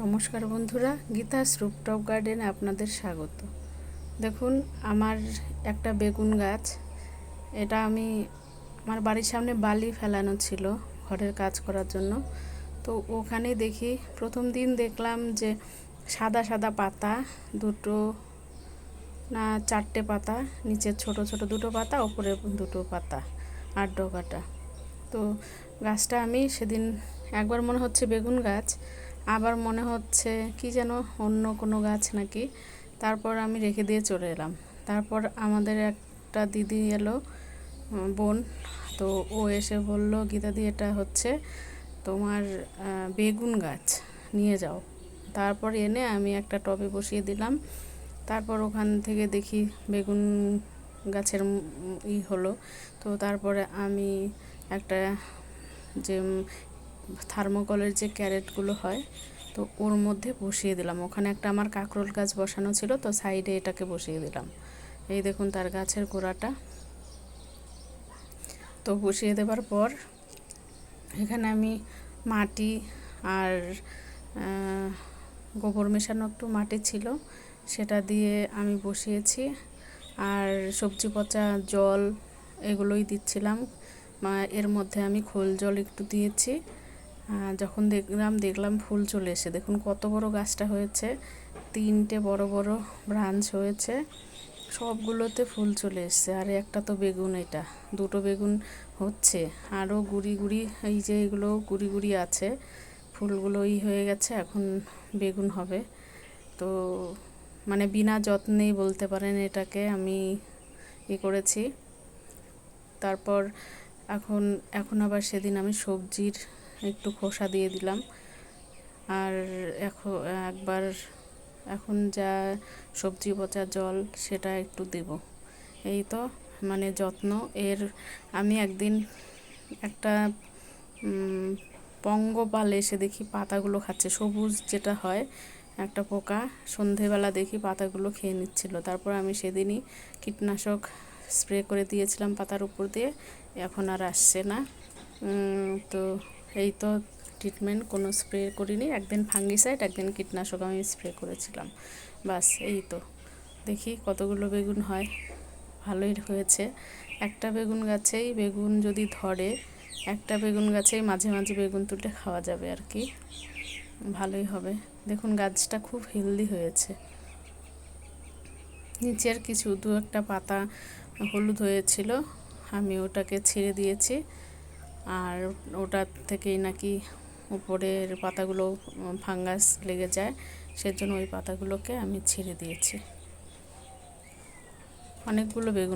নমস্কার বন্ধুরা, গীতাস রুপটপ গার্ডেনে আপনাদের স্বাগত। দেখুন, আমার একটা বেগুন গাছ, এটা আমি, আমার বাড়ির সামনে বালি ফেলানো ছিল ঘরের কাজ করার জন্য। তো ওখানে দেখি, প্রথম দিন দেখলাম যে সাদা সাদা পাতা, দুটো না চারটে পাতা নিচের ছোট ছোট দুটো পাতা, ওপরে দুটো পাতা আর ডগাটা তো গাছটা আমি সেদিন, একবার মনে হচ্ছে বেগুন গাছ আবার মনে হচ্ছে কি যেন অন্য কোনো গাছ নাকি। তারপর আমি রেখে দিয়ে চলে এলাম। তারপর আমাদের একটা দিদি এলো বোন। তো ও এসে বলল গীতাদি এটা হচ্ছে তোমার বেগুন গাছ। নিয়ে যাও। তারপর এনে আমি একটা টবে বসিয়ে দিলাম। তারপর ওখান থেকে দেখি বেগুন গাছের ই হলো। তো তারপরে আমি একটা যে থার্মোকলের যে ক্যারেটগুলো হয়, তো ওর মধ্যে বসিয়ে দিলাম। ওখানে একটা আমার কাঁকরোল গাছ বসানো ছিল, তো সাইডে এটাকে বসিয়ে দিলাম। এই দেখুন তার গাছের গোড়াটা। তো বসিয়ে দেবার পর এখানে আমি মাটি আর গোবর মেশানো একটু মাটি ছিল, সেটা দিয়ে আমি বসিয়েছি। আর সবজি পচা জল এগুলোই দিচ্ছিলাম। এর মধ্যে আমি খোল জল একটু দিয়েছি। যখন দেখলাম দেখলাম ফুল চলে এসে। দেখুন কত বড় গাছটা হয়েছে। তিনটে বড় বড় ব্রাঞ্চ হয়েছে। সবগুলোতে ফুল চলে এসছে। আর একটা তো বেগুন এটা। দুটো বেগুন হচ্ছে। আরও গুড়ি গুড়ি, এই যে এগুলো গুড়ি গুড়ি আছে। ফুলগুলো ই হয়ে গেছে, এখন বেগুন হবে। তো মানে বিনা যত্নেই বলতে পারেন এটাকে আমি ই করেছি। তারপর এখন এখন আবার সেদিন আমি সবজির একটু খোসা দিয়ে দিলাম। আর এখন একবার, এখন যা সবজি পচা জল সেটা একটু দেব। এই তো মানে যত্ন। এর, আমি একদিন একটা পঙ্গপাল এসে দেখি পাতাগুলো খাচ্ছে। সবুজ যেটা হয়, একটা পোকা, সন্ধেবেলা দেখি পাতাগুলো খেয়ে নিচ্ছিল। তারপর আমি সেদিনই কীটনাশক স্প্রে করে দিয়েছিলাম পাতার উপর দিয়ে। এখন আর আসছে না। তো এই তো ট্রিটমেন্ট কোনো স্প্রে করিনি। একদিন ফাঙ্গিসাইড একদিন কীটনাশক আমি স্প্রে করেছিলাম। বাস, এই তো। দেখি কতগুলো বেগুন হয়। ভালোই হয়েছে। একটা বেগুন গাছেই বেগুন যদি ধরে, একটা বেগুন গাছেই মাঝে মাঝে বেগুন তুলে খাওয়া যাবে আর কি। ভালোই হবে। দেখুন, গাছটা খুব হেলদি হয়েছে। নিচের কিছু, দু একটা পাতা হলুদ হয়েছিল। আমি ওটাকে ছেড়ে দিয়েছি। আর ওটার থেকেই নাকি উপরের পাতাগুলো ফাঙ্গাস লেগে যায়, সেজন্য ওই পাতাগুলোকে আমি ছেড়ে দিয়েছি। অনেকগুলো বেগুন